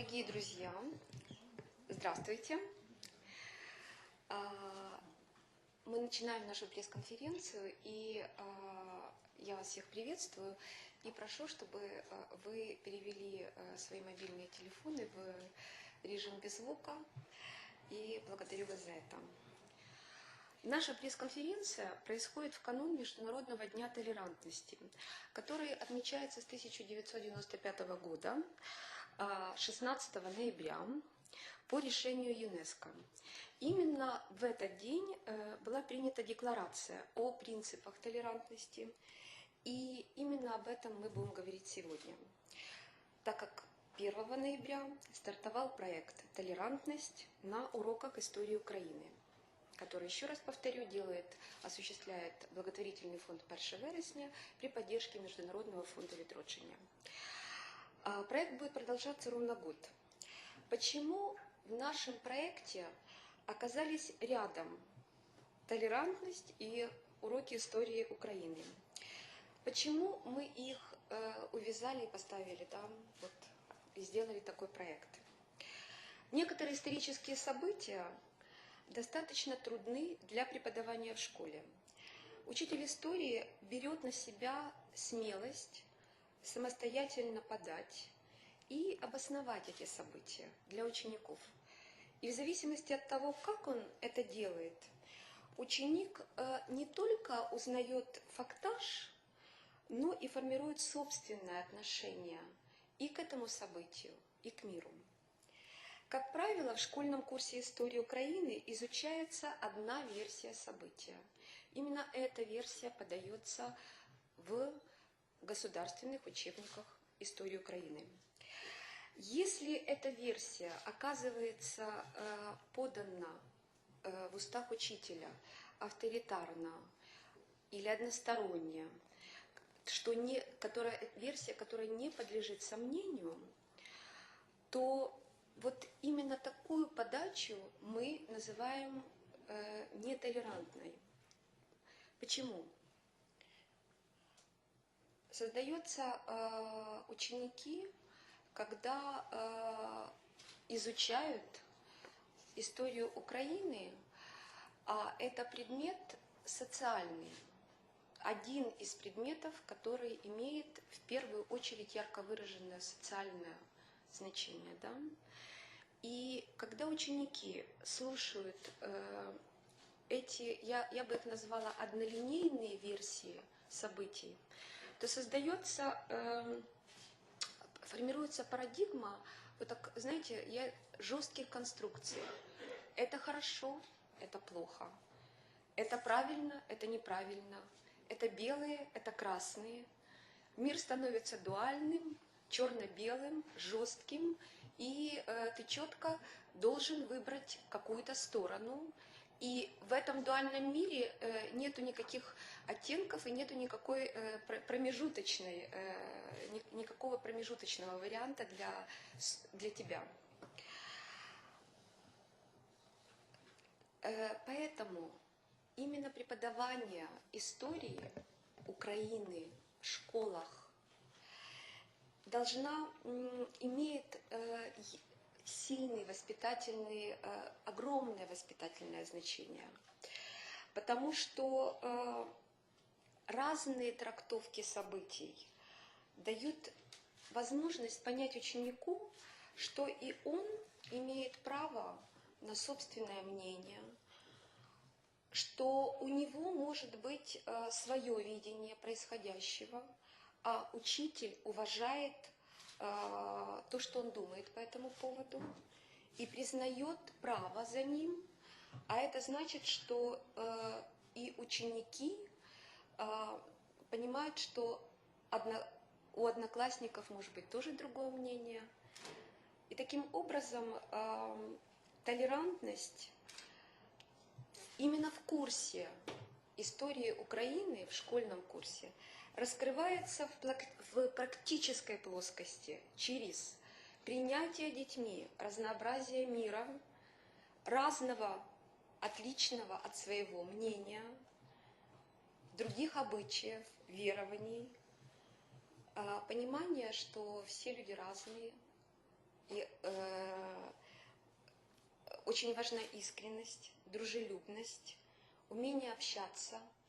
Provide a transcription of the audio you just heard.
Дорогие друзья, здравствуйте. А, мы начинаем нашу пресс-конференцию, и а, я вас всех приветствую и прошу, чтобы а, вы перевели свои мобильные телефоны в режим без звука, и благодарю вас за это. Наша пресс-конференция происходит в канун Международного дня толерантности, который отмечается с 1995 года, 16 ноября, по решению ЮНЕСКО. Именно в этот день э, была принята декларация о принципах толерантности, и именно об этом мы будем говорить сегодня, так как 1 ноября стартовал проект «Толерантность» на уроках истории Украины – который, еще раз повторю, делает, осуществляет благотворительный фонд «Перше вересня» при поддержке Международного фонда відродження. Проект будет продолжаться ровно год. Почему в нашем проекте оказались рядом толерантность и уроки истории Украины? Почему мы их э, увязали и поставили там, вот, и сделали такой проект? Некоторые исторические события достаточно трудны для преподавания в школе. Учитель истории берет на себя смелость самостоятельно подать и обосновать эти события для учеников. И в зависимости от того, как он это делает, ученик э, не только узнает фактаж, но и формирует собственное отношение и к этому событию, и к миру. Как правило, в школьном курсе истории Украины изучается одна версия события. Именно эта версия подается в государственных учебниках истории Украины. Если эта версия оказывается э, подана э, в устах учителя авторитарно или односторонне, что не, которая, версия, которая не подлежит сомнению, то вот именно такую подачу мы называем э, нетолерантной. Почему? Создаются э, ученики, когда э, изучают историю Украины, а это предмет социальный, один из предметов, который имеет в первую очередь ярко выраженное социальное значение. Да? И когда ученики слушают э, эти, я, я бы их назвала однолинейные версии событий, то создается, э, формируется парадигма, вот так, знаете, я, жестких конструкций. Это хорошо, это плохо. Это правильно, это неправильно. Это белые, это красные. Мир становится дуальным, черно-белым, жестким, и э, ты четко должен выбрать какую-то сторону. И в этом дуальном мире э, нету никаких оттенков и нету никакой э, промежуточной, э, ни, никакого промежуточного варианта для, для тебя. Поэтому именно преподавание истории Украины в школах должна, имеет сильный воспитательный, э, огромное воспитательное значение. Потому что э, разные трактовки событий дают возможность понять ученику, что и он имеет право на собственное мнение, что у него может быть свое видение происходящего – а учитель уважает э, то, что он думает по этому поводу, и признает право за ним, а это значит, что э, и ученики э, понимают, что одно, у одноклассников может быть тоже другое мнение. И таким образом э, толерантность именно в курсе истории Украины, в школьном курсе, раскрывается в практической плоскости через принятие детьми разнообразия мира, разного, отличного от своего мнения, других обычаев, верований, а, понимание, что все люди разные, И э, очень важна искренность, дружелюбность, умение общаться –